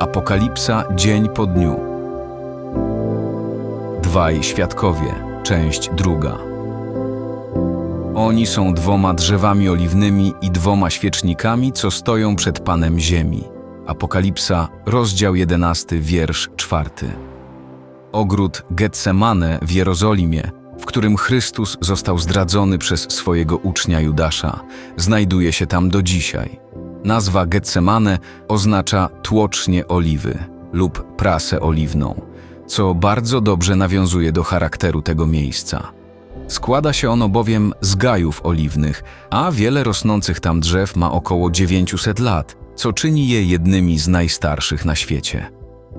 Apokalipsa dzień po dniu. Dwaj świadkowie, część druga. Oni są dwoma drzewami oliwnymi i dwoma świecznikami, co stoją przed Panem Ziemi. Apokalipsa, rozdział 11, wiersz 4. Ogród Getsemane w Jerozolimie, w którym Chrystus został zdradzony przez swojego ucznia Judasza, znajduje się tam do dzisiaj. Nazwa Getsemane oznacza tłocznie oliwy lub prasę oliwną, co bardzo dobrze nawiązuje do charakteru tego miejsca. Składa się ono bowiem z gajów oliwnych, a wiele rosnących tam drzew ma około 900 lat, co czyni je jednymi z najstarszych na świecie.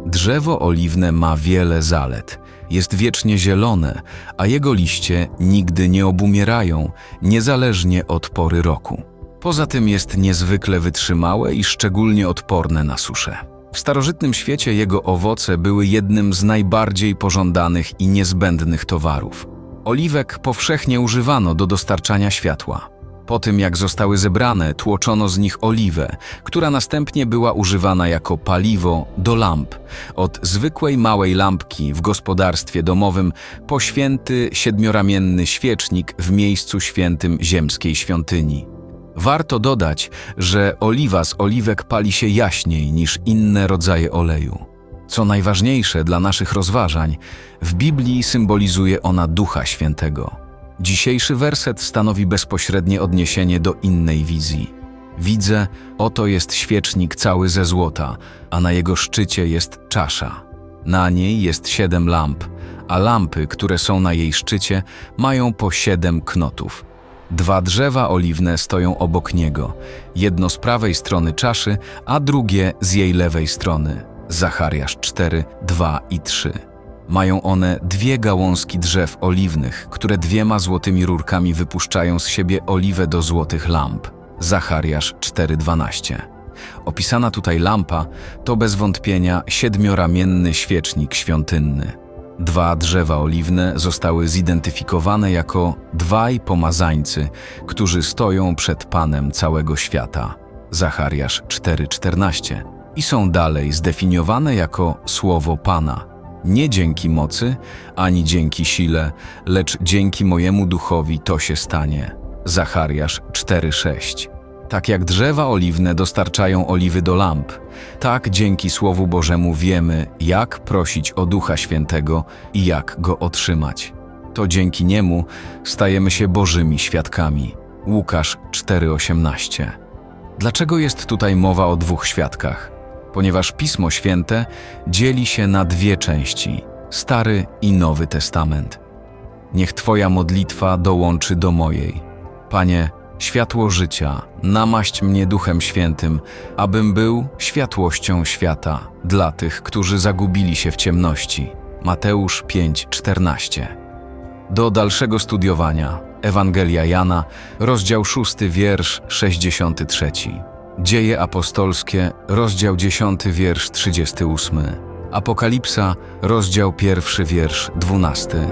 Drzewo oliwne ma wiele zalet. Jest wiecznie zielone, a jego liście nigdy nie obumierają, niezależnie od pory roku. Poza tym jest niezwykle wytrzymałe i szczególnie odporne na suszę. W starożytnym świecie jego owoce były jednym z najbardziej pożądanych i niezbędnych towarów. Oliwek powszechnie używano do dostarczania światła. Po tym, jak zostały zebrane, tłoczono z nich oliwę, która następnie była używana jako paliwo do lamp. Od zwykłej małej lampki w gospodarstwie domowym po święty siedmioramienny świecznik w miejscu świętym ziemskiej świątyni. Warto dodać, że oliwa z oliwek pali się jaśniej niż inne rodzaje oleju. Co najważniejsze dla naszych rozważań, w Biblii symbolizuje ona Ducha Świętego. Dzisiejszy werset stanowi bezpośrednie odniesienie do innej wizji. Widzę, oto jest świecznik cały ze złota, a na jego szczycie jest czasza. Na niej jest siedem lamp, a lampy, które są na jej szczycie, mają po siedem knotów. Dwa drzewa oliwne stoją obok niego, jedno z prawej strony czaszy, a drugie z jej lewej strony. Zachariasz 4, 2 i 3. Mają one dwie gałązki drzew oliwnych, które dwiema złotymi rurkami wypuszczają z siebie oliwę do złotych lamp. Zachariasz 4:12. Opisana tutaj lampa to bez wątpienia siedmioramienny świecznik świątynny. Dwa drzewa oliwne zostały zidentyfikowane jako dwaj pomazańcy, którzy stoją przed Panem całego świata. Zachariasz 4:14 i są dalej zdefiniowane jako słowo Pana. Nie dzięki mocy, ani dzięki sile, lecz dzięki mojemu duchowi to się stanie. Zachariasz 4:6. Tak jak drzewa oliwne dostarczają oliwy do lamp, tak dzięki Słowu Bożemu wiemy, jak prosić o Ducha Świętego i jak go otrzymać. To dzięki niemu stajemy się Bożymi świadkami. Łukasz 4:18. Dlaczego jest tutaj mowa o dwóch świadkach? Ponieważ Pismo Święte dzieli się na dwie części: Stary i Nowy Testament. Niech Twoja modlitwa dołączy do mojej. Panie, światło życia, namaść mnie Duchem Świętym, abym był światłością świata dla tych, którzy zagubili się w ciemności. Mateusz 5:14. Do dalszego studiowania Ewangelia Jana, rozdział 6, wiersz 63. Dzieje apostolskie, rozdział 10, wiersz 38. Apokalipsa, rozdział 1, wiersz 12.